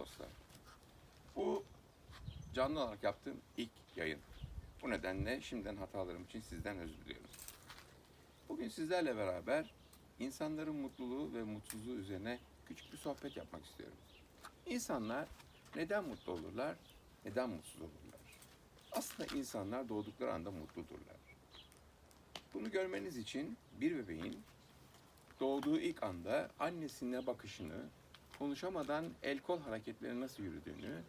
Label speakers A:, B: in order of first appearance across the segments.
A: dostlar. Bu canlı olarak yaptığım ilk yayın. Bu nedenle şimdiden hatalarım için sizden özür diliyorum. Bugün sizlerle beraber insanların mutluluğu ve mutsuzluğu üzerine küçük bir sohbet yapmak istiyorum. İnsanlar neden mutlu olurlar, neden mutsuz olurlar? Aslında insanlar doğdukları anda mutludurlar. Bunu görmeniz için bir bebeğin doğduğu ilk anda annesine bakışını, konuşamadan el kol hareketleri nasıl yürüdüğünü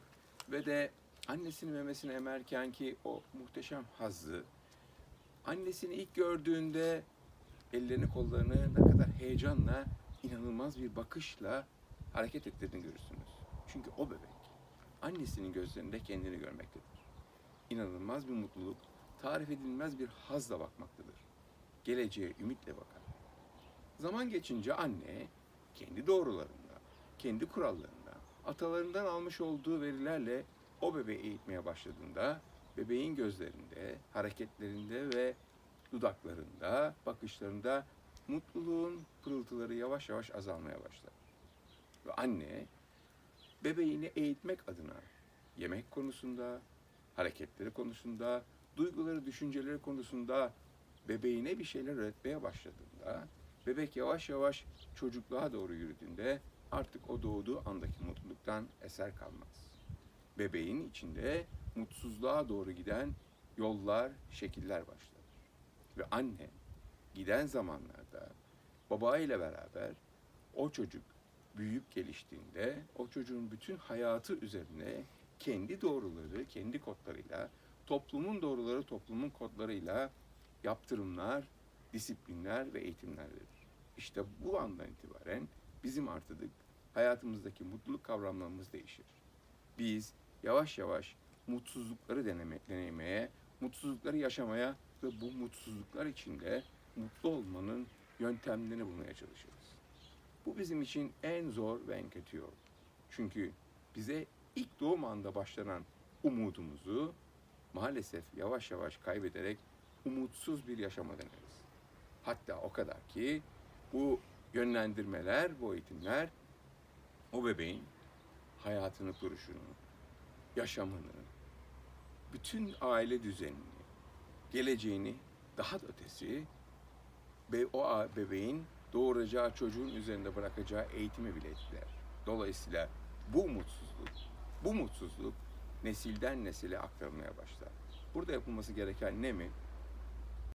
A: ve de annesinin memesini emerken ki o muhteşem hazzı, annesini ilk gördüğünde ellerini kollarını ne kadar heyecanla, inanılmaz bir bakışla hareket ettirdiğini görürsünüz. Çünkü o bebek annesinin gözlerinde kendini görmektedir. İnanılmaz bir mutluluk, tarif edilmez bir hazla bakmaktadır. Geleceğe ümitle bakar. Zaman geçince anne kendi doğrularında, kendi kurallarında, atalarından almış olduğu verilerle o bebeği eğitmeye başladığında bebeğin gözlerinde, hareketlerinde ve dudaklarında, bakışlarında mutluluğun pırıltıları yavaş yavaş azalmaya başlar. Ve anne bebeğini eğitmek adına yemek konusunda, hareketleri konusunda, duyguları, düşünceleri konusunda bebeğine bir şeyler öğretmeye başladığında, bebek yavaş yavaş çocukluğa doğru yürüdüğünde artık o doğduğu andaki mutluluktan eser kalmaz. Bebeğin içinde mutsuzluğa doğru giden yollar, şekiller başlar. Ve anne giden zamanlarda baba ile beraber o çocuk büyüyüp geliştiğinde o çocuğun bütün hayatı üzerine kendi doğruları, kendi kodlarıyla, toplumun doğruları, toplumun kodlarıyla yaptırımlar, disiplinler ve eğitimler verir. İşte bu andan itibaren bizim artık hayatımızdaki mutluluk kavramlarımız değişir. Biz yavaş yavaş mutsuzlukları deneme, deneyimeye, mutsuzlukları yaşamaya ve bu mutsuzluklar içinde mutlu olmanın yöntemlerini bulmaya çalışırız. Bu bizim için en zor ve en kötü yol. Çünkü bize ilk doğum anda başlanan umudumuzu maalesef yavaş yavaş kaybederek umutsuz bir yaşama döneriz. Hatta o kadar ki bu yönlendirmeler, bu eğitimler o bebeğin hayatını kuruşunu, yaşamını, bütün aile düzenini, geleceğini daha da ötesi ve o bebeğin doğuracağı çocuğun üzerinde bırakacağı eğitimi bile etkiler. Dolayısıyla bu mutsuzluk, bu mutsuzluk nesilden nesile aktarılmaya başlar. Burada yapılması gereken ne mi?